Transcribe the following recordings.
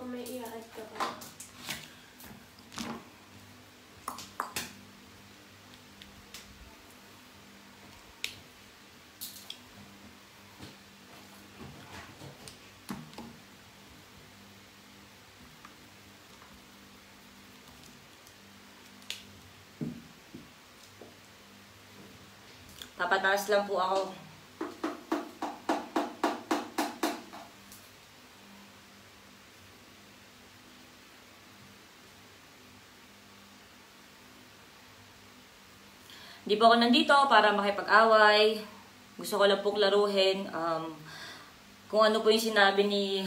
kung may i-add ka pa. Papataas lang po ako. Hindi po ako nandito para makipag-away. Gusto ko lang pong laruhin. Um, kung ano po yung sinabi ni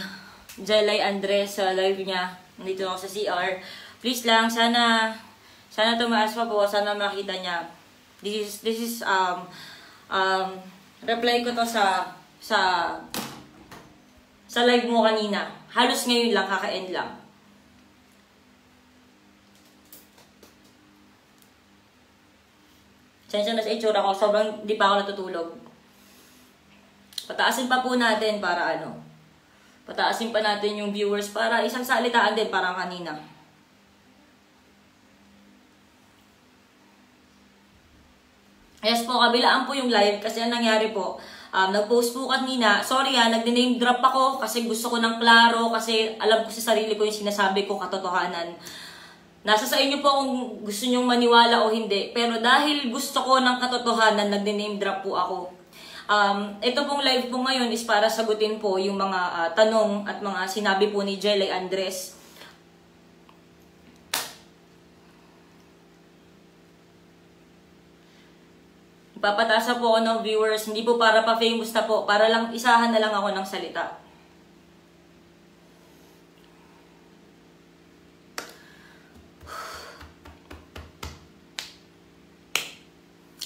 Jelay Andres sa live niya. Nandito ako sa CR. Please lang, sana sana tumaas pa po. Sana makita niya. This is, this is, um, um, reply ko to sa, sa, sa live mo kanina. Halos ngayon lang, kaka-end lang. Sensya na sa itsura ko, sobrang di pa ako natutulog. Pataasin pa po natin para ano, pataasin pa natin yung viewers para isang salitaan din parang kanina. Yes po, kabilaan po yung live kasi ang nangyari po, um, nag-post po kanina, sorry ha, nag-name drop ako kasi gusto ko ng klaro kasi alam ko sa sarili ko yung sinasabi ko katotohanan. Nasa sa inyo po kung gusto nyong maniwala o hindi. Pero dahil gusto ko ng katotohanan, nag-name drop po ako. Um, ito pong live po ngayon is para sagutin po yung mga uh, tanong at mga sinabi po ni Jelly Andres. Ipapatasa po ako ng viewers, hindi po para pa-famous na po, para lang isahan na lang ako ng salita.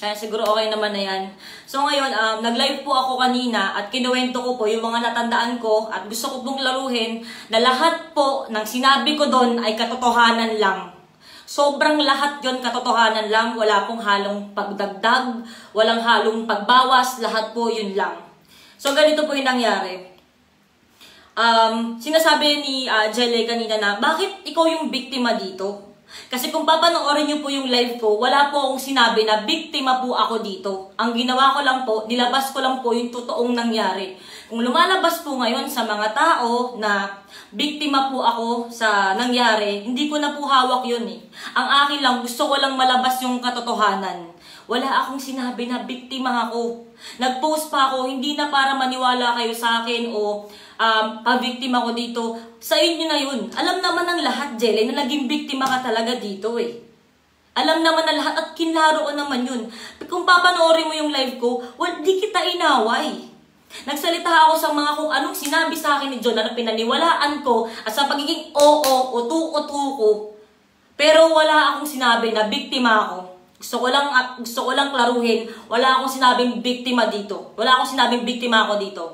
Kaya siguro okay naman na yan. So ngayon, um, nag-live po ako kanina at kinuwento ko po yung mga natandaan ko at gusto ko pong laruhin na lahat po ng sinabi ko doon ay katotohanan lang. Sobrang lahat yon katotohanan lang, wala pong halong pagdagdag, walang halong pagbawas, lahat po yun lang. So ganito po yung nangyari. Um, sinasabi ni uh, Jelly kanina na, bakit ikaw yung biktima dito? Kasi kung papanoorin niyo po yung live ko, wala po akong sinabi na biktima po ako dito. Ang ginawa ko lang po, nilabas ko lang po yung totoong nangyari. Kung lumalabas po ngayon sa mga tao na biktima po ako sa nangyari, hindi ko na po hawak yun eh. Ang akin lang, gusto ko lang malabas yung katotohanan. Wala akong sinabi na biktima ako. Nag-post pa ako, hindi na para maniwala kayo sa akin o um, pa-biktima ko dito. Sa inyo na yun. Alam naman ng lahat, Jelly, na naging biktima ka talaga dito eh. Alam naman na lahat at kinlaro ko naman yun. Kung papanoorin mo yung live ko, well, di kita inaway. Nagsalita ako sa mga kung anong sinabi sa akin ni John na pinaniwalaan ko at sa pagiging oo, utu-utu ko. Pero wala akong sinabi na biktima ako. Gusto ko lang gusto ko lang klaruhin, wala akong sinabing biktima dito. Wala akong sinabing biktima ako dito.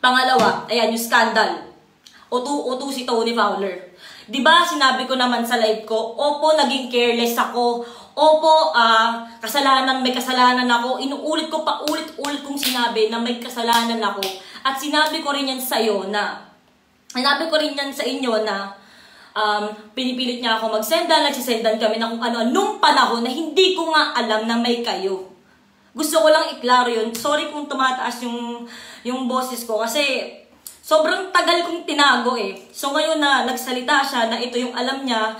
Pangalawa, ayan yung scandal. Utu-utu si Tony Fowler. 'Di ba sinabi ko naman sa live ko, opo naging careless ako. Opo, ah, uh, kasalanan, may kasalanan ako. Inuulit ko pa ulit-ulit kong sinabi na may kasalanan ako. At sinabi ko rin yan sa iyo na sinabi ko rin yan sa inyo na um, pinipilit niya ako magsendan, nagsisendan kami na kung ano, nung panahon na hindi ko nga alam na may kayo. Gusto ko lang iklaro yun. Sorry kung tumataas yung, yung boses ko kasi sobrang tagal kong tinago eh. So ngayon na nagsalita siya na ito yung alam niya,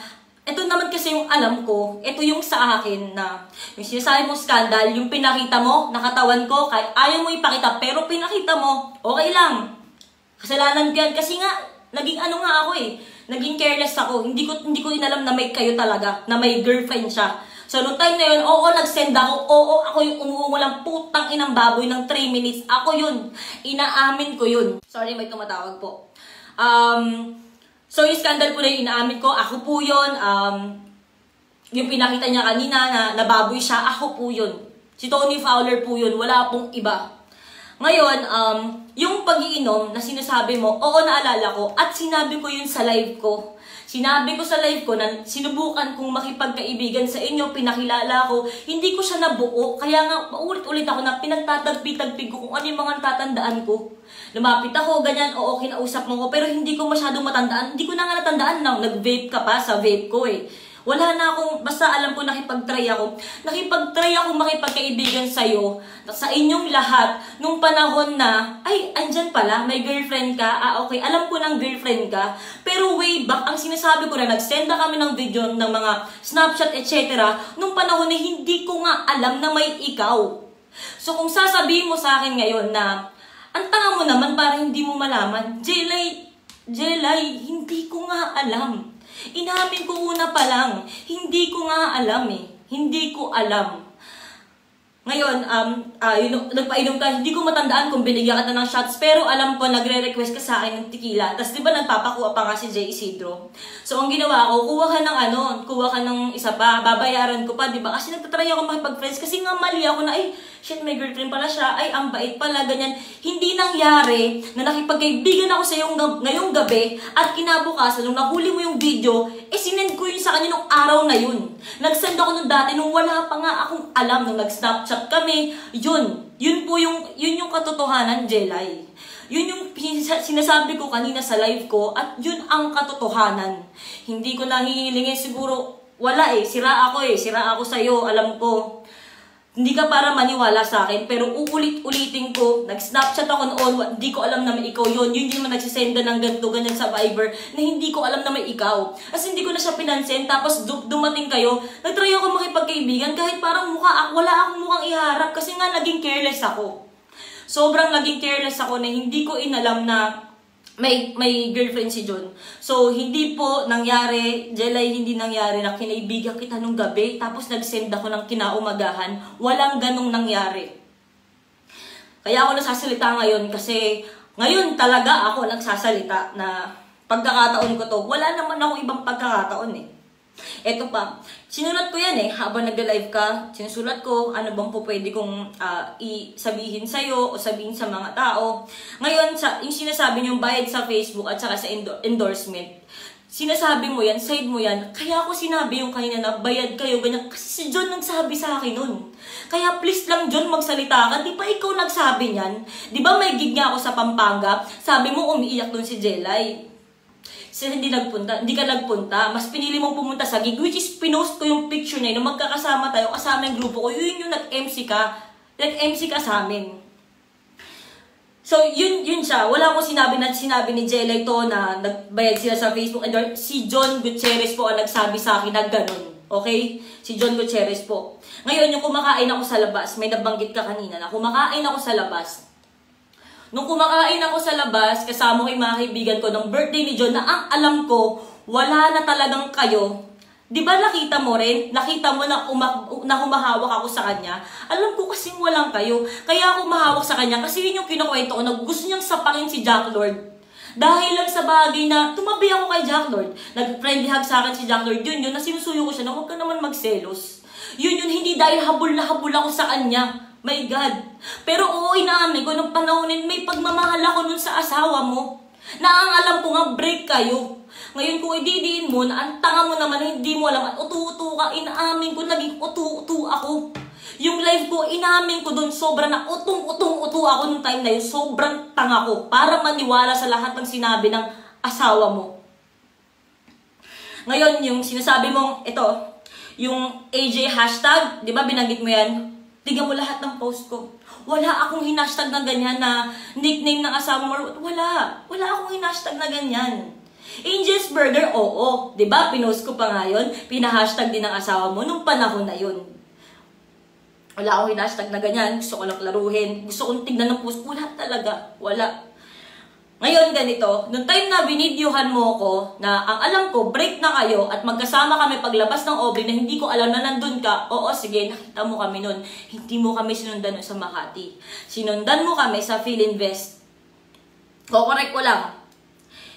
ito naman kasi yung alam ko, ito yung sa akin na yung sinasabi mo scandal, yung pinakita mo, nakatawan ko, kahit ayaw mo ipakita, pero pinakita mo, okay lang. Kasalanan ko yan. Kasi nga, naging ano nga ako eh naging careless ako. Hindi ko hindi ko inalam na may kayo talaga, na may girlfriend siya. So, noong time na yun, oo, nag-send ako. Oo, ako yung umuungulang putang inang baboy ng 3 minutes. Ako yun. Inaamin ko yun. Sorry, may tumatawag po. Um, so, yung scandal po na yun, inaamin ko. Ako po yun. Um, yung pinakita niya kanina na nababoy siya, ako po yun. Si Tony Fowler po yun. Wala pong iba. Ngayon, um, yung pagiinom na sinasabi mo, oo, naalala ko, at sinabi ko yun sa live ko. Sinabi ko sa live ko na sinubukan kong makipagkaibigan sa inyo, pinakilala ko, hindi ko siya nabuo, kaya nga paulit-ulit ako na pinagtatagpi-tagpig ko kung ano yung mga natatandaan ko. lumapit ako, ganyan, oo, kinausap mo ko, pero hindi ko masyadong matandaan. Hindi ko na nga natandaan na nag-vape ka pa sa vape ko eh. Wala na akong, basta alam ko nakipag-try ako. Nakipag-try ako makipagkaibigan sa'yo, sa inyong lahat, nung panahon na, ay, andyan pala, may girlfriend ka, ah okay, alam ko ng girlfriend ka. Pero way back, ang sinasabi ko na, nagsend na kami ng video ng mga Snapchat, etc. Nung panahon na hindi ko nga alam na may ikaw. So kung sasabihin mo sa akin ngayon na, ang tanga mo naman para hindi mo malaman, Jelay, Jelay, hindi ko nga alam. Inamin ko una pa lang, hindi ko nga alam eh. Hindi ko alam. Ngayon, um, uh, yun, nagpainom ka, hindi ko matandaan kung binigyan ka na ng shots, pero alam ko, nagre-request ka sa akin ng tequila. Tapos di ba nagpapakuha pa nga si Jay Isidro? So, ang ginawa ko, kuha ka ng ano, kuha ka ng isa pa, babayaran ko pa, di ba? Kasi nagtatry ako makipag-friends, kasi nga mali ako na, ay, shit, may girlfriend pala siya, ay, ang bait pala, ganyan. Hindi nangyari na nakipagkaibigan ako sa iyong ngayong gabi, at kinabukasan, nung nahuli mo yung video, eh, sinend ko yun sa kanya nung araw na yun. Nag-send ako nung dati, nung wala pa nga akong alam, nung nag-snapchat nag kami, yun, yun po yung, yun yung katotohanan, Jelay. Yun yung sinasabi ko kanina sa live ko at yun ang katotohanan. Hindi ko nahihilingin siguro, wala eh, sira ako eh, sira ako sa'yo, alam ko. Hindi ka para maniwala sa akin, pero uulit-ulitin ko, nag-snapchat ako noon, hindi ko alam na may ikaw yun. Yun yung nagsisenda ng ganito, ganyan sa Viber, na hindi ko alam na may ikaw. As hindi ko na siya pinansin, tapos dumating kayo, nagtry ako makipagkaibigan, kahit parang mukha, wala akong mukhang iharap, kasi nga naging careless ako. Sobrang naging careless ako na hindi ko inalam na may may girlfriend si John. So, hindi po nangyari, Jelay, hindi nangyari na kinaibigan kita nung gabi, tapos nag-send ako ng kinaumagahan. Walang ganong nangyari. Kaya ako nasasalita ngayon kasi ngayon talaga ako nagsasalita na pagkakataon ko to. Wala naman ako ibang pagkakataon eh. Eto pa, sinulat ko yan eh, habang nag-live ka, sinusulat ko ano bang po pwede kong uh, i-sabihin sa'yo o sabihin sa mga tao. Ngayon, sa, yung sinasabi niyong bayad sa Facebook at saka sa endo- endorsement, sinasabi mo yan, side mo yan, kaya ako sinabi yung kanina na bayad kayo, ganyan, kasi si John nagsabi sa akin nun. Kaya please lang John, magsalita ka, di ba ikaw nagsabi niyan? Di ba may gig nga ako sa Pampanga, sabi mo umiiyak dun si Jelay sila hindi nagpunta, hindi ka nagpunta, mas pinili mong pumunta sa gig, which is pinost ko yung picture na yun, magkakasama tayo, kasama yung grupo ko, yun yung nag-MC ka, nag-MC ka sa amin. So, yun, yun siya. Wala akong sinabi na sinabi ni Jelay to na nagbayad sila sa Facebook. And si John Gutierrez po ang nagsabi sa akin na ganun. Okay? Si John Gutierrez po. Ngayon, yung kumakain ako sa labas, may nabanggit ka kanina na kumakain ako sa labas, Nung kumakain ako sa labas, kasama ko yung mga kaibigan ko ng birthday ni John na ang alam ko, wala na talagang kayo. Di ba nakita mo rin? Nakita mo na, uma, na humahawak ako sa kanya? Alam ko kasing walang kayo. Kaya ako mahawak sa kanya kasi yun yung kinukwento ko na gusto niyang sapakin si Jack Lord. Dahil lang sa bagay na tumabi ako kay Jack Lord. Nag-friendly hug sa akin si Jack Lord. Yun yun, na sinusuyo ko siya na huwag ka naman magselos. Yun yun, hindi dahil habol na habol ako sa kanya. My God. Pero oo, inaamin ko, nung panahonin, may pagmamahal ako nun sa asawa mo. Na ang alam ko nga, break kayo. Ngayon kung ididiin mo, na ang tanga mo naman, hindi mo alam, at utu-utu ka, inaamin ko, naging utu-utu ako. Yung life ko, inamin ko doon, sobra na utong-utong-utu ako nung time na yun. Sobrang tanga ko. Para maniwala sa lahat ng sinabi ng asawa mo. Ngayon, yung sinasabi mong, ito, yung AJ hashtag, di ba binanggit mo yan? Tingnan mo lahat ng post ko. Wala akong hinashtag na ganyan na nickname ng asawa mo. Wala. Wala akong hinashtag na ganyan. Angel's Burger, oo. ba diba? Pinost ko pa nga yun. Pinahashtag din ng asawa mo nung panahon na yun. Wala akong hinashtag na ganyan. Gusto ko lang laruhin. Gusto kong tignan ng post. Wala talaga. Wala. Ngayon, ganito, nung time na binidyohan mo ko, na ang alam ko, break na kayo at magkasama kami paglabas ng Aubrey na hindi ko alam na nandun ka, oo, sige, nakita mo kami nun. Hindi mo kami sinundan sa Makati. Sinundan mo kami sa Philinvest. Kukorek ko lang.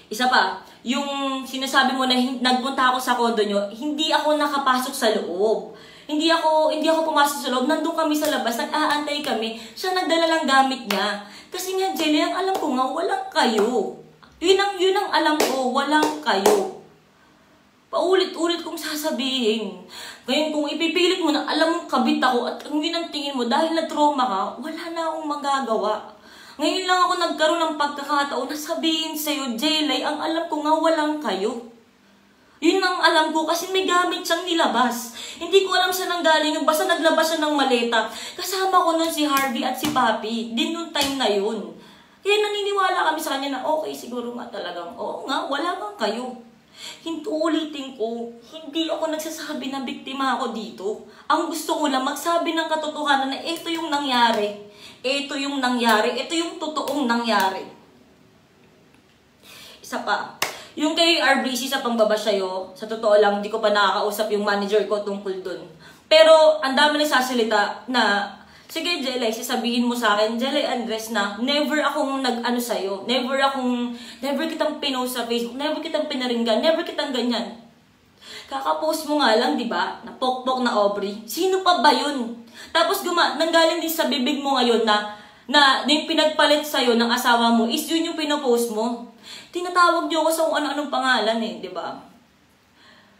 Isa pa, yung sinasabi mo na nagpunta ako sa kondo nyo, hindi ako nakapasok sa loob. Hindi ako hindi ako pumasok sa loob. Nandun kami sa labas, nag-aantay kami. Siya nagdala lang gamit niya. Kasi nga, Jelly, ang alam ko nga, walang kayo. Yun ang, yun ang alam ko, walang kayo. Paulit-ulit kong sasabihin. Ngayon, kung ipipilit mo na alam mong kabit ako at ang yun ang tingin mo, dahil na trauma ka, wala na akong magagawa. Ngayon lang ako nagkaroon ng pagkakataon na sabihin sa'yo, Jelay, ang alam ko nga walang kayo. Yun ang alam ko kasi may gamit siyang nilabas. Hindi ko alam saan nang galing yung basta naglabas siya ng maleta. Kasama ko nun si Harvey at si Papi. Din nung time na yun. Kaya naniniwala kami sa kanya na okay siguro nga talagang, oo nga, wala nga kayo. Hindi ulitin ko, hindi ako nagsasabi na biktima ako dito. Ang gusto ko lang magsabi ng katotohanan na ito yung nangyari. Ito yung nangyari. Ito yung totoong nangyari. Isa pa, yung kay RBC sa pambabasayo, sa totoo lang, hindi ko pa nakakausap yung manager ko tungkol dun. Pero, ang dami nagsasalita na, sige, Jelay, sasabihin mo sa akin, Jelay Andres na, never akong nag-ano sa'yo, never akong, never kitang pinost sa Facebook, never kitang pinaringgan, never kitang ganyan. Kakapost mo nga lang, di ba? Na pokpok na Aubrey. Sino pa ba yun? Tapos guma, nanggaling din sa bibig mo ngayon na, na yung pinagpalit sa'yo ng asawa mo is yun yung pinopost mo tinatawag niyo ako sa kung ano-anong pangalan eh, di ba?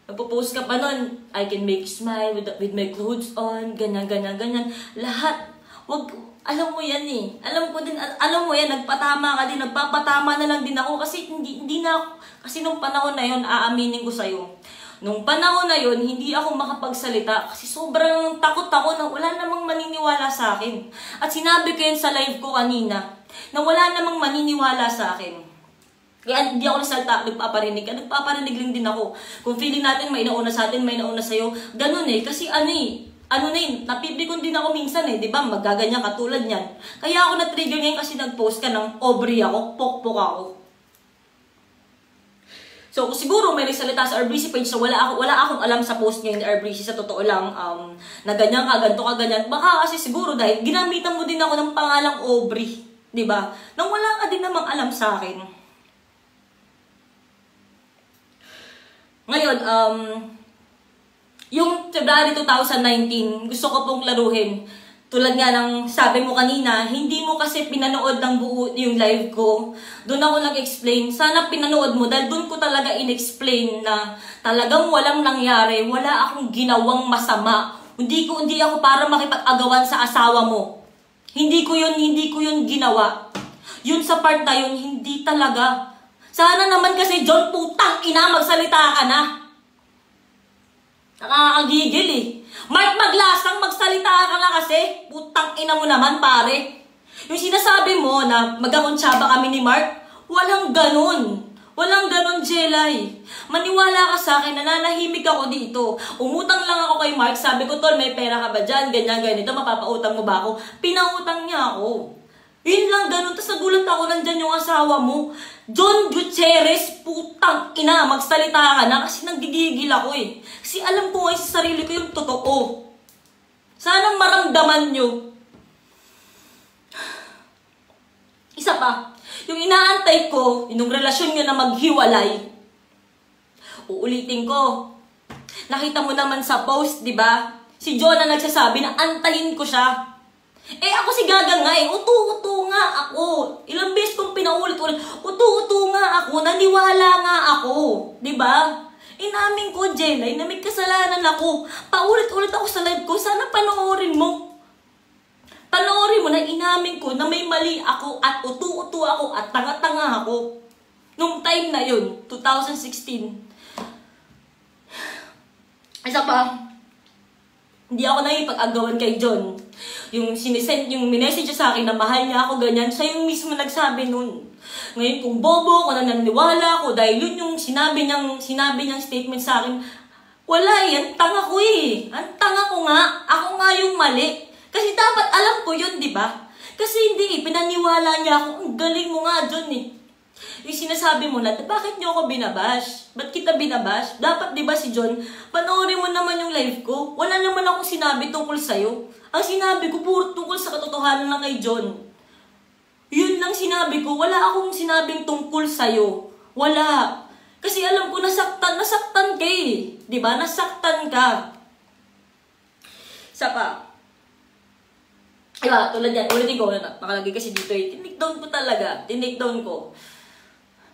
Nagpo-post ka pa nun, I can make smile with, with my clothes on, ganyan, ganyan, ganyan. Lahat. Wag, alam mo yan eh. Alam ko din, alam mo yan, nagpatama ka din, nagpapatama na lang din ako kasi hindi, hindi na kasi nung panahon na yon aaminin ko sa'yo. Nung panahon na yon hindi ako makapagsalita kasi sobrang takot ako na wala namang maniniwala sa akin. At sinabi ko yan sa live ko kanina, na wala namang maniniwala sa akin. Kaya hindi ako nasalta, nagpaparinig ka. Nagpaparinig lang din ako. Kung feeling natin may nauna sa atin, may nauna sa'yo, ganun eh. Kasi ano eh, ano na yun, napipikon din ako minsan eh, di ba? Magaganyan katulad niyan. Kaya ako na-trigger ngayon kasi nag-post ka ng Aubrey ako, pokpok ako. So, siguro may nagsalita sa RBC page so wala, ako, wala akong alam sa post ngayon ni RBC sa totoo lang um, na ganyan ka, ganito ka, ganyan. Baka kasi siguro dahil ginamitan mo din ako ng pangalang Aubrey. Ba? Nang wala ka din namang alam sa akin. Ngayon, um, yung February 2019, gusto ko pong laruhin. Tulad nga ng sabi mo kanina, hindi mo kasi pinanood ng buo yung live ko. Doon ako nag-explain. Sana pinanood mo dahil doon ko talaga in-explain na talagang walang nangyari, wala akong ginawang masama. Hindi ko hindi ako para makipag-agawan sa asawa mo. Hindi ko yun, hindi ko yun ginawa. Yun sa part na yun, hindi talaga. Sana naman kasi, John, putang ina, magsalita ka na. Nakakagigil eh. Mark Maglasang, magsalita ka na kasi. Putang ina mo naman, pare. Yung sinasabi mo na magkakonsyaba kami ni Mark, walang ganun. Walang ganun, Jelay. Maniwala ka sa akin, nananahimik ako dito. Umutang lang ako kay Mark, sabi ko, Tol, may pera ka ba dyan? Ganyan, ganito, mapapautang mo ba ako? Pinautang niya ako. Yun lang, ganun. Tapos nagulat ako, nandyan yung asawa mo. John Gutierrez, putang ina, magsalita ka na kasi nagigigil ako eh. Kasi alam ko ngayon sa sarili ko yung totoo. Sana maramdaman nyo. Isa pa, yung inaantay ko, yung relasyon nyo na maghiwalay, uulitin ko. Nakita mo naman sa post, di ba? Si John na nagsasabi na antayin ko siya. Eh ako si Gaga nga eh, utu-utu nga ako. Ilang beses kong pinaulit-ulit, utu-utu nga ako, naniwala nga ako. ba? Diba? Inamin ko, Jelay, na may kasalanan ako. Paulit-ulit ako sa live ko, sana panoorin mo. Panoorin mo na inamin ko na may mali ako at utu-utu ako at tanga-tanga ako. Nung time na yun, 2016. Isa pa, hindi ako nakipag-agawan kay John. Yung sinisend, yung minessage sa akin na mahal niya ako, ganyan, siya yung mismo nagsabi nun. Ngayon, kung bobo, kung nananiwala ko, dahil yun yung sinabi niyang, sinabi niyang statement sa akin, wala yan, tanga ko eh. Ang tanga ko nga, ako nga yung mali. Kasi dapat alam ko yun, di ba? Kasi hindi eh, pinaniwala niya ako, ang galing mo nga, John eh. Yung sinasabi mo na, bakit niyo ako binabash? Ba't kita binabash? Dapat, di ba si John, panoorin mo naman yung live ko. Wala naman akong sinabi tungkol sa'yo. Ang sinabi ko, puro tungkol sa katotohanan lang kay John. Yun lang sinabi ko. Wala akong sinabing tungkol sa'yo. Wala. Kasi alam ko, nasaktan, nasaktan ka eh. Ba? Nasaktan ka. Isa pa. Diba, tulad yan, ulitin ko, nakalagay kasi dito eh, tinake down ko talaga, tinake down ko.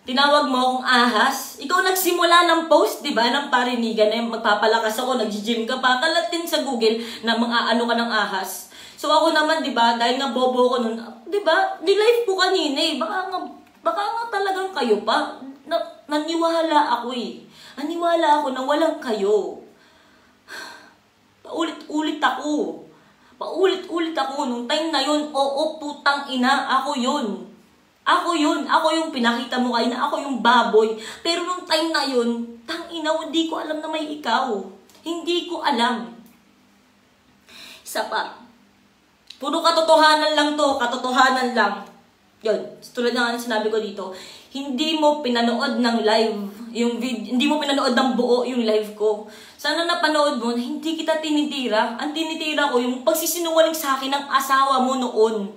Tinawag mo akong ahas. Ikaw nagsimula ng post, di ba, ng parinigan na magpapalakas ako, nag-gym ka pa. Kalatin sa Google na mga ano ka ng ahas. So ako naman, di ba, dahil nga bobo ko nun, di ba, nilive ko kanina eh. Baka nga, baka nga talagang kayo pa. Na, naniwala ako eh. Naniwala ako na walang kayo. Paulit-ulit ako. Paulit-ulit ako. Nung time na yun, oo, putang ina, ako yun. Ako yun. Ako yung pinakita mo kayo na ako yung baboy. Pero nung time na yun, tang ina, hindi ko alam na may ikaw. Hindi ko alam. Isa pa. Puro katotohanan lang to. Katotohanan lang. Yun. Tulad na nga sinabi ko dito. Hindi mo pinanood ng live yung vid hindi mo pinanood ng buo yung live ko. Sana napanood mo, hindi kita tinitira. Ang tinitira ko yung pagsisinungaling sa akin ng asawa mo noon.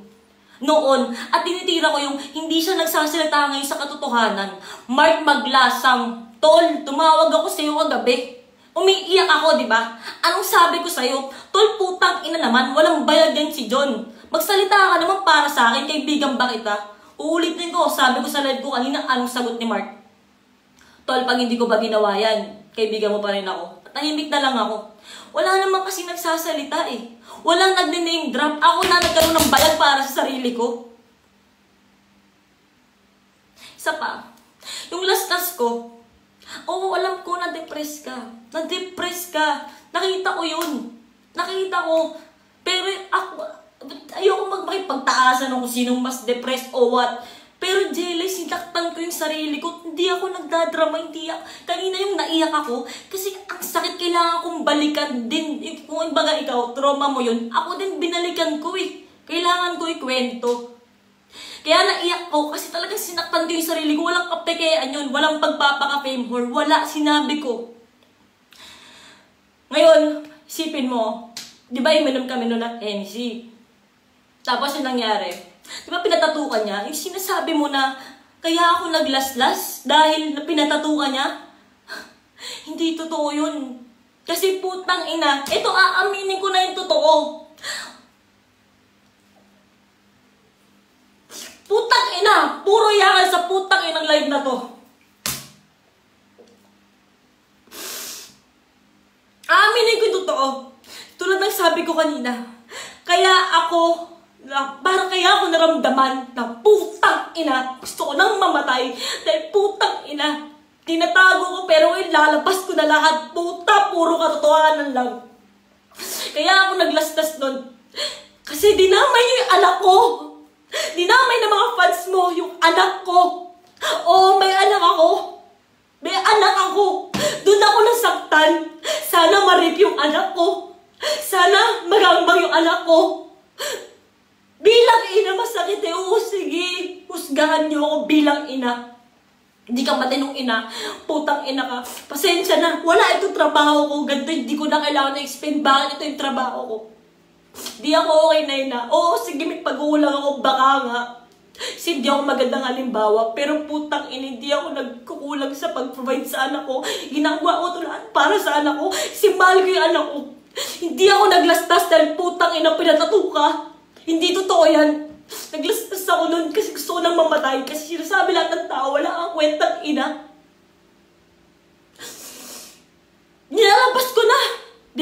Noon. At tinitira ko yung hindi siya nagsasalita ngayon sa katotohanan. Mark Maglasang, Tol, tumawag ako sa iyo kagabi. Umiiyak ako, di ba? Anong sabi ko sa'yo? Tol, putang ina naman, walang bayad yan si John. Magsalita ka naman para sa akin, kaibigan ba kita? Uulitin ko, sabi ko sa live ko kanina, anong sagot ni Mark? Tol, pag hindi ko ba ginawa yan, kaibigan mo pa rin ako. Tahimik na lang ako. Wala naman kasi nagsasalita eh. Walang nagne-name drop. Ako na nagkaroon ng bayad para sa sarili ko. Isa pa, yung last task ko, Oo, alam ko na-depress ka. Na-depress ka. Nakita ko yun. Nakita ko. Pero ako, ayoko magmakipagtaasan kung sinong mas depressed o what. Pero Jelly, sinaktan ko yung sarili ko. Hindi ako nagdadrama, hindi ako. Kanina yung naiyak ako. Kasi ang sakit, kailangan kong balikan din. Kung baga ikaw, trauma mo yun. Ako din binalikan ko eh. Kailangan ko ikwento. Kaya naiyak ko kasi talagang sinaktan ko yung sarili ko. Walang kapekean yun. Walang pagpapaka-fame whore. Wala, sinabi ko. Ngayon, isipin mo, di ba iminom kami noon ng NC? Tapos yung nangyari, di ba pinatatukan niya? Yung sinasabi mo na, kaya ako naglaslas dahil na pinatatukan niya? Hindi totoo yun. Kasi putang ina, ito aaminin ko na yung totoo. Putang ina! Puro yakan sa putang inang live na to. Aminin ko yung totoo. Tulad ng sabi ko kanina. Kaya ako, na, parang kaya ako naramdaman na putang ina. Gusto ko nang mamatay. Dahil putang ina. Tinatago ko pero ilalabas ko na lahat. Puta, puro katotohanan lang. Kaya ako naglastas nun. Kasi dinamay yung anak ko. Dinamay ng mga fans mo yung anak ko. Oo, may anak ako. May anak ako. Doon ako nasaktan. Sana marip yung anak ko. Sana magambang yung anak ko. Bilang ina, masakit eh. Oo, sige. Husgahan niyo ako bilang ina. Hindi ka matinong ina. Putang ina ka. Pasensya na. Wala itong trabaho ko. Ganito, hindi ko na kailangan na-explain bakit ito yung trabaho ko. Di ako okay na ina. Oo, sige, may pag-uulang ako, baka nga. Kasi hindi ako magandang halimbawa, pero putang ina, hindi ako nagkukulang sa pag-provide sa anak ko. Ginagawa ko ito lahat para sa anak ko. Si mahal ko yung anak ko. Hindi ako naglastas dahil putang ina, pinatato ka. Hindi totoo yan. Naglastas ako nun kasi gusto ko nang mamatay. Kasi sinasabi lahat ng tao, wala kang kwentang ina. Nilalabas ko na.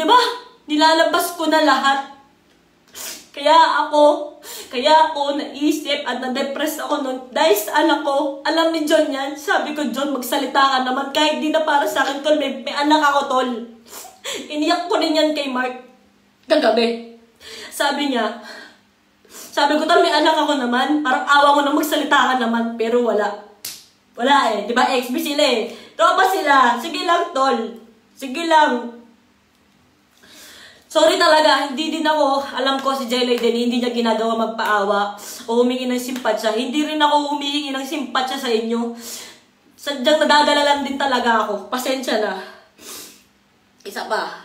Ba? Nilalabas ko na lahat. Kaya ako, kaya ako naisip at na-depress ako nun dahil sa anak ko. Alam ni John yan. Sabi ko, John, magsalita ka naman. Kahit di na para sa akin, tol. May, may anak ako, tol. Iniyak ko rin yan kay Mark. Kagabi. Sabi niya, sabi ko, tol, may anak ako naman. Parang awa mo na magsalita ka naman. Pero wala. Wala eh. Di ba, XB sila eh. Tropa sila. Sige lang, tol. Sige lang. Sorry talaga, hindi din ako, alam ko si Jelay din, hindi niya ginagawa magpaawa o humingi ng simpatsya. Hindi rin ako humihingi ng simpatsya sa inyo. Sadyang nadadala lang din talaga ako. Pasensya na. Isa pa.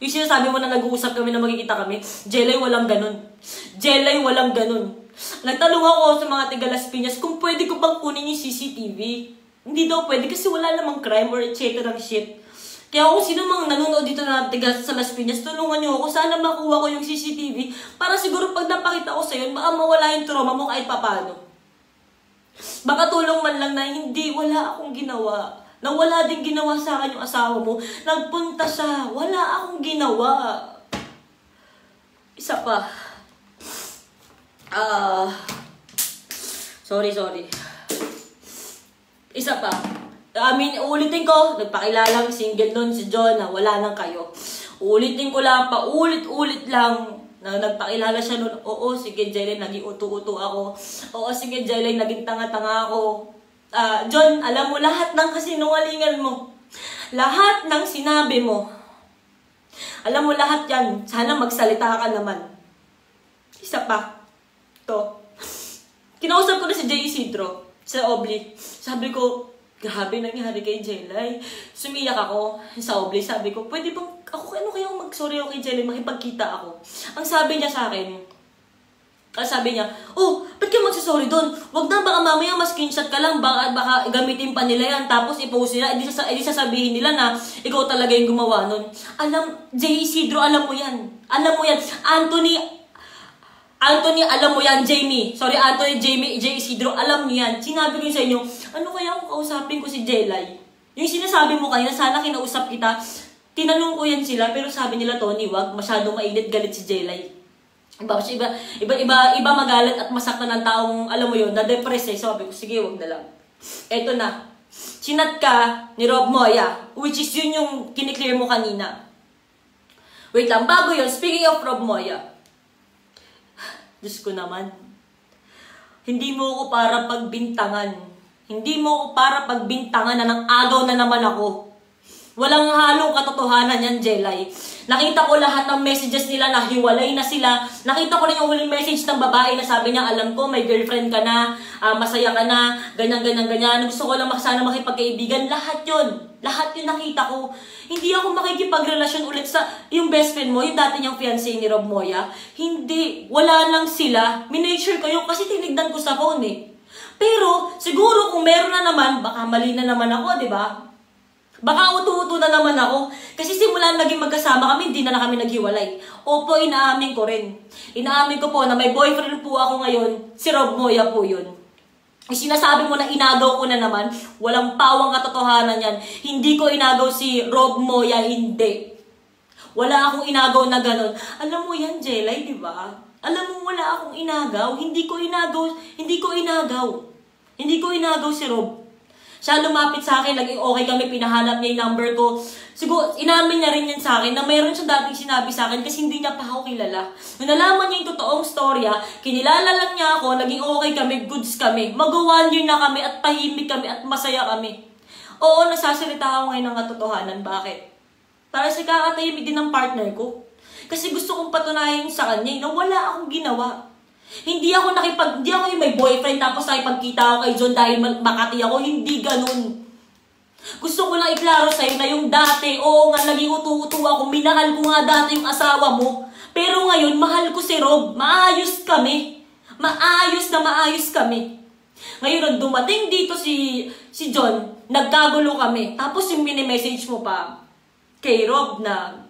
Yung sinasabi mo na nag-uusap kami na magkikita kami, Jelay walang ganun. Jelay walang ganun. Nagtanong ako sa mga taga Las Piñas kung pwede ko bang kunin yung CCTV. Hindi daw pwede kasi wala namang crime or etc. shit. Kaya kung sino mang nanonood dito na tiga sa Las Piñas, tulungan niyo ako. Sana makuha ko yung CCTV para siguro pag napakita ko sa'yo, baka mawala yung trauma mo kahit papano. Baka tulong man lang na hindi, wala akong ginawa. Na wala din ginawa sa akin yung asawa mo. Nagpunta siya, wala akong ginawa. Isa pa. Ah, sorry, sorry. Isa pa. I mean, ulitin ko, nagpakilalang single nun si John na wala nang kayo. Ulitin ko lang, paulit-ulit lang na nagpakilala siya nun. Oo, sige, Jelly, naging utu-utu ako. Oo, sige, Jelly, naging tanga-tanga ako. Ah, John, alam mo, lahat ng kasinungalingan mo, lahat ng sinabi mo, alam mo lahat yan, sana magsalita ka naman. Isa pa, to. Kinausap ko na si Jay Isidro sa Obli. Sabi ko, grabe nangyari kay Jelay. Sumiyak ako sa Obli. Sabi ko, pwede bang, ako ano kayang mag-sorry ako kay Jelay, makipagkita ako. Ang sabi niya sa akin, ang sabi niya, oh, ba't ka magsasorry doon? Wag na, baka mamaya mas screenshot ka lang, baka, baka gamitin pa nila yan, tapos i-post nila, edi, sasa, edi sasabihin nila na ikaw talaga yung gumawa nun. Alam, Jay Isidro, alam mo yan. Alam mo yan. Anthony, Anthony, alam mo yan, Jamie. Sorry, Anthony, Jamie, Jay Isidro, alam niyo yan. Sinabi ko sa inyo, ano kaya kung kausapin ko si Jelay? Yung sinasabi mo kanina, sana kinausap kita. Tinanong ko yan sila, pero sabi nila, Tony, wag, masyado mainit galit si Jelay. Iba, iba, iba, iba, iba magalit at masaktan ng taong, alam mo yun, na-depress eh. Sabi ko, sige, wag na lang. Eto na. Sinat ka ni Rob Moya, which is yun yung kiniklear mo kanina. Wait lang, bago yun, speaking of Rob Moya, Diyos ko naman, hindi mo ako para pagbintangan. Hindi mo ako para pagbintangan na ng agaw na naman ako. Walang halong katotohanan yan, Jelay. Nakita ko lahat ng messages nila na hiwalay na sila. Nakita ko rin yung huling message ng babae na sabi niya, alam ko, may girlfriend ka na, uh, masaya ka na, ganyan, ganyan, ganyan. Gusto ko lang sana makipagkaibigan. Lahat yon Lahat yun nakita ko. Hindi ako makikipagrelasyon ulit sa yung best friend mo, yung dati niyang fiancé ni Rob Moya. Hindi. Wala lang sila. Minature ko yun kasi tinignan ko sa phone eh. Pero, siguro kung meron na naman, baka mali na naman ako, di ba? Baka utu-utu na naman ako. Kasi simula naging magkasama kami, hindi na na kami naghiwalay. Opo, inaamin ko rin. Inaamin ko po na may boyfriend po ako ngayon. Si Rob Moya po yun. Sinasabi mo na inagaw ko na naman, walang pawang katotohanan yan. Hindi ko inagaw si Rob Moya, hindi. Wala akong inagaw na ganun. Alam mo yan, Jelay, di ba? Alam mo, wala akong inagaw. Hindi ko inagaw. Hindi ko inagaw. Hindi ko inagaw si Rob. Siya lumapit sa akin, naging okay kami, pinahanap niya yung number ko. Siguro, inamin niya rin yan sa akin na mayroon siya dating sinabi sa akin kasi hindi niya pa ako kilala. Nung nalaman niya yung totoong storya, kinilala lang niya ako, naging okay kami, goods kami. Mag-one na kami at tahimik kami at masaya kami. Oo, nasasalita ako ngayon ng katotohanan. Bakit? Para sa kakatahimik din ng partner ko. Kasi gusto kong patunayan sa kanya na wala akong ginawa. Hindi ako nakipag, hindi ako yung may boyfriend tapos nakipagkita ako kay John dahil Makati ako. Hindi ganun. Gusto ko lang iklaro sa'yo na yung dati, oo nga, naging utu-utu ako, minahal ko nga dati yung asawa mo. Pero ngayon, mahal ko si Rob. Maayos kami. Maayos na maayos kami. Ngayon, dumating dito si, si John, nagkagulo kami. Tapos yung mini-message mo pa kay Rob na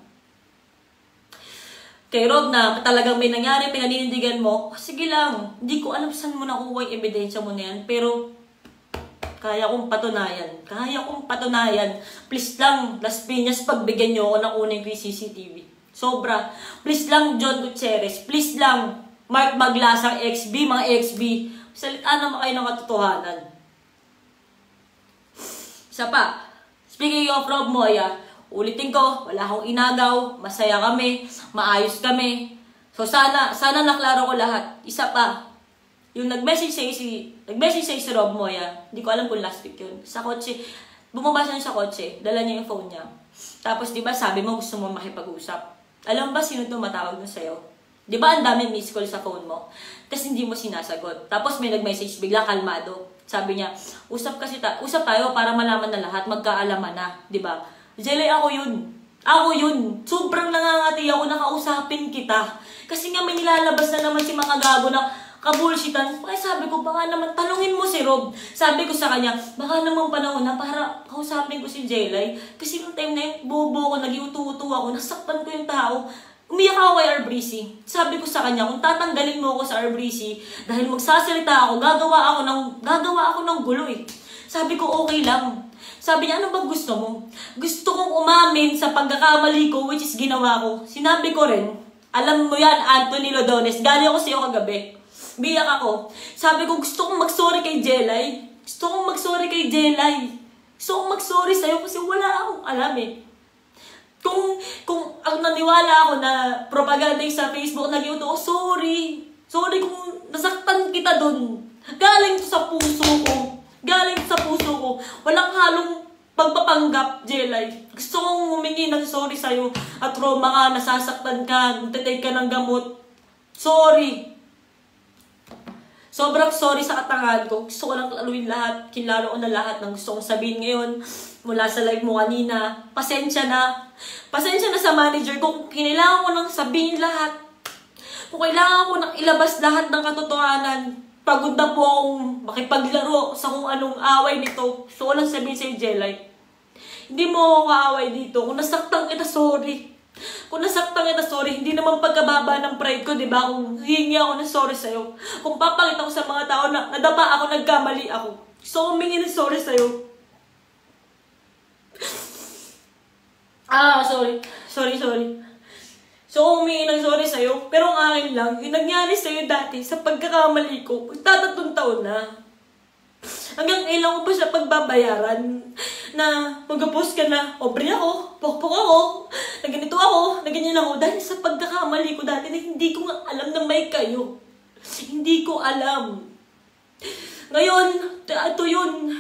kay Rob na talagang may nangyari, pinaninindigan mo, sige lang, hindi ko alam saan mo nakuha yung ebidensya mo na yan, pero kaya kong patunayan. Kaya kong patunayan. Please lang, Las Piñas, pagbigyan nyo ako ng unang CCTV. Sobra. Please lang, John Gutierrez. Please lang, Mark Maglasang XB, mga XB. Salita naman kayo ng katotohanan. Isa pa. Speaking of Rob Moya, Ulitin ko, wala akong inagaw, masaya kami, maayos kami. So sana, sana naklaro ko lahat. Isa pa, yung nag-message sa si, nag-message sa si Rob Moya, hindi ko alam kung last week yun. Sa kotse, bumaba siya sa kotse, dala niya yung phone niya. Tapos, di ba, sabi mo gusto mo makipag-usap. Alam ba sino tumatawag na sa'yo? Di ba ang dami miss call sa phone mo? Tapos hindi mo sinasagot. Tapos may nag-message bigla kalmado. Sabi niya, usap kasi ta usap tayo para malaman na lahat, magkaalaman na, di ba? Jelly, ako yun. Ako yun. Sobrang nangangati ako na kausapin kita. Kasi nga may nilalabas na naman si mga gago na kabulshitan. Kaya sabi ko, baka naman, talungin mo si Rob. Sabi ko sa kanya, baka naman panahon na para kausapin ko si Jelay. Kasi nung time na yun, bobo ko, naging utu ako, nasaktan ko yung tao. Umiyak ako kay Arbreezy. Sabi ko sa kanya, kung tatanggalin mo ako sa Arbreezy, dahil magsasalita ako, gagawa ako ng, gagawa ako ng gulo eh. Sabi ko, okay lang. Sabi niya, ano bang gusto mo? Gusto kong umamin sa pagkakamali ko, which is ginawa ko. Sinabi ko rin, alam mo yan, Anthony Lodones, galing ako sa iyo kagabi. Biyak ako. Sabi ko, gusto kong mag-sorry kay Jelay. Gusto kong mag-sorry kay Jelay. Gusto kong mag-sorry sa'yo kasi wala akong alam eh. Kung, kung ang naniwala ako na propaganda yung sa Facebook, ito, oh, sorry. Sorry kung nasaktan kita dun. Galing to sa puso ko. Galing sa puso ko. Walang halong pagpapanggap, Jelay. Gusto kong humingi ng sorry sa'yo. At trauma ka, nasasaktan ka, nagtitake ka ng gamot. Sorry. Sobrang sorry sa katangahan ko. Gusto ko lang laluin lahat. Kinlaro ko na lahat ng gusto kong sabihin ngayon. Mula sa live mo kanina. Pasensya na. Pasensya na sa manager ko. Kailangan ko nang sabihin lahat. Kung kailangan ko nang ilabas lahat ng katotohanan. Pagod na po akong makipaglaro sa kung anong away nito. Gusto ko lang sabihin sa'yo, Jelay. Hindi mo ako kaaway dito. Kung nasaktan kita, sorry. Kung nasaktan kita, sorry, hindi naman pagkababa ng pride ko, di ba? Kung hihingi ako ng sorry sa'yo. Kung papakita ko sa mga tao na nadapa ako, nagkamali ako. So, humingi ng sorry sa'yo. Ah, sorry. Sorry, sorry. So, humingi ng sorry sa'yo. Pero ang akin lang, yung nangyari sa'yo dati, sa pagkakamali ko, magtatatong taon na. Hanggang ilang ko pa siya pagbabayaran na mag-post ka na, obre ako, pokpok ako, na ganito ako, na ganyan ako, dahil sa pagkakamali ko dati na hindi ko nga alam na may kayo. Hindi ko alam. Ngayon, ito yun.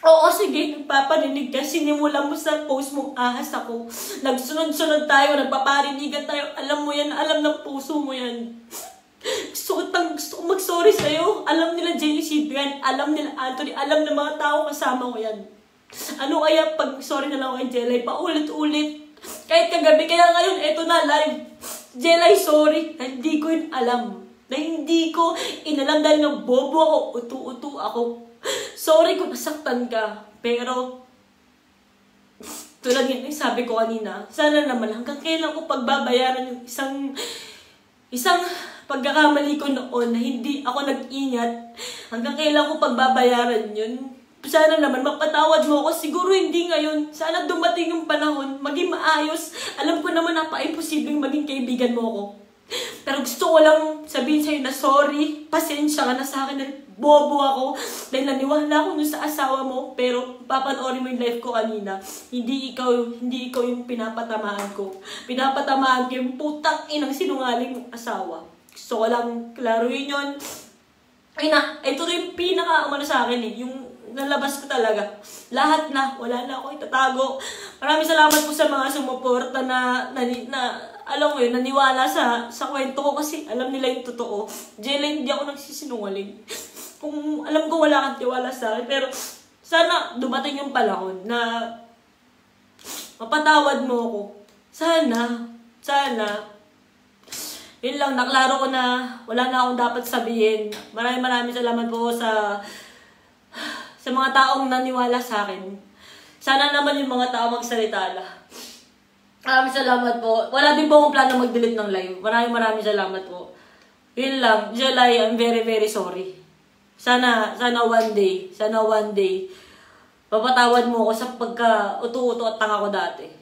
Oo, sige, nagpaparinig ka. Sinimula mo sa post mong ahas ako. Nagsunod-sunod tayo, nagpaparinigan tayo. Alam mo yan, alam ng puso mo yan. Gusto ko, tang, gusto ko mag-sorry sa'yo. Alam nila Jenny Ciprian, alam nila Anthony, alam ng mga tao kasama ko yan. Ano kaya pag sorry na lang kay Jelay, paulit-ulit. Kahit kagabi, kaya ngayon, eto na, live. Jelay, sorry. Hindi ko yun alam. Na hindi ko inalam dahil na bobo ako, utu-utu ako. Sorry kung nasaktan ka. Pero, tulad nga yung sabi ko kanina, sana naman hanggang kailan ko pagbabayaran yung isang isang pagkakamali ko noon na hindi ako nag-ingat, hanggang kailan ko pagbabayaran yun. Sana naman mapatawad mo ako. Siguro hindi ngayon. Sana dumating yung panahon, maging maayos. Alam ko naman napa-imposibleng maging kaibigan mo ako. Pero gusto ko lang sabihin sa'yo na sorry, pasensya ka na sa akin na bobo ako dahil naniwala ako nun sa asawa mo pero papanoorin mo yung life ko kanina hindi ikaw hindi ikaw yung pinapatamaan ko pinapatamaan ko yung putang inang sinungaling mong asawa gusto ko lang klaruin yun ay na ito yung pinaka umano sa akin eh yung nalabas ko talaga lahat na wala na ako itatago maraming salamat po sa mga sumuporta na, na, na alam mo yun, naniwala sa, sa kwento ko kasi alam nila yung totoo. Jelen, hindi ako nagsisinungaling kung alam ko wala kang tiwala sa akin, pero sana dumating yung panahon na mapatawad mo ako. Sana, sana. Yun lang, naklaro ko na wala na akong dapat sabihin. Maraming maraming salamat po sa sa mga taong naniwala sa akin. Sana naman yung mga tao magsalita na. Maraming salamat po. Wala din po akong plano mag-delete ng live. Maraming maraming salamat po. Yun lang. Jelay, I'm very very sorry. Sana, sana one day, sana one day, papatawad mo ako sa pagka utu-uto at tanga ko dati.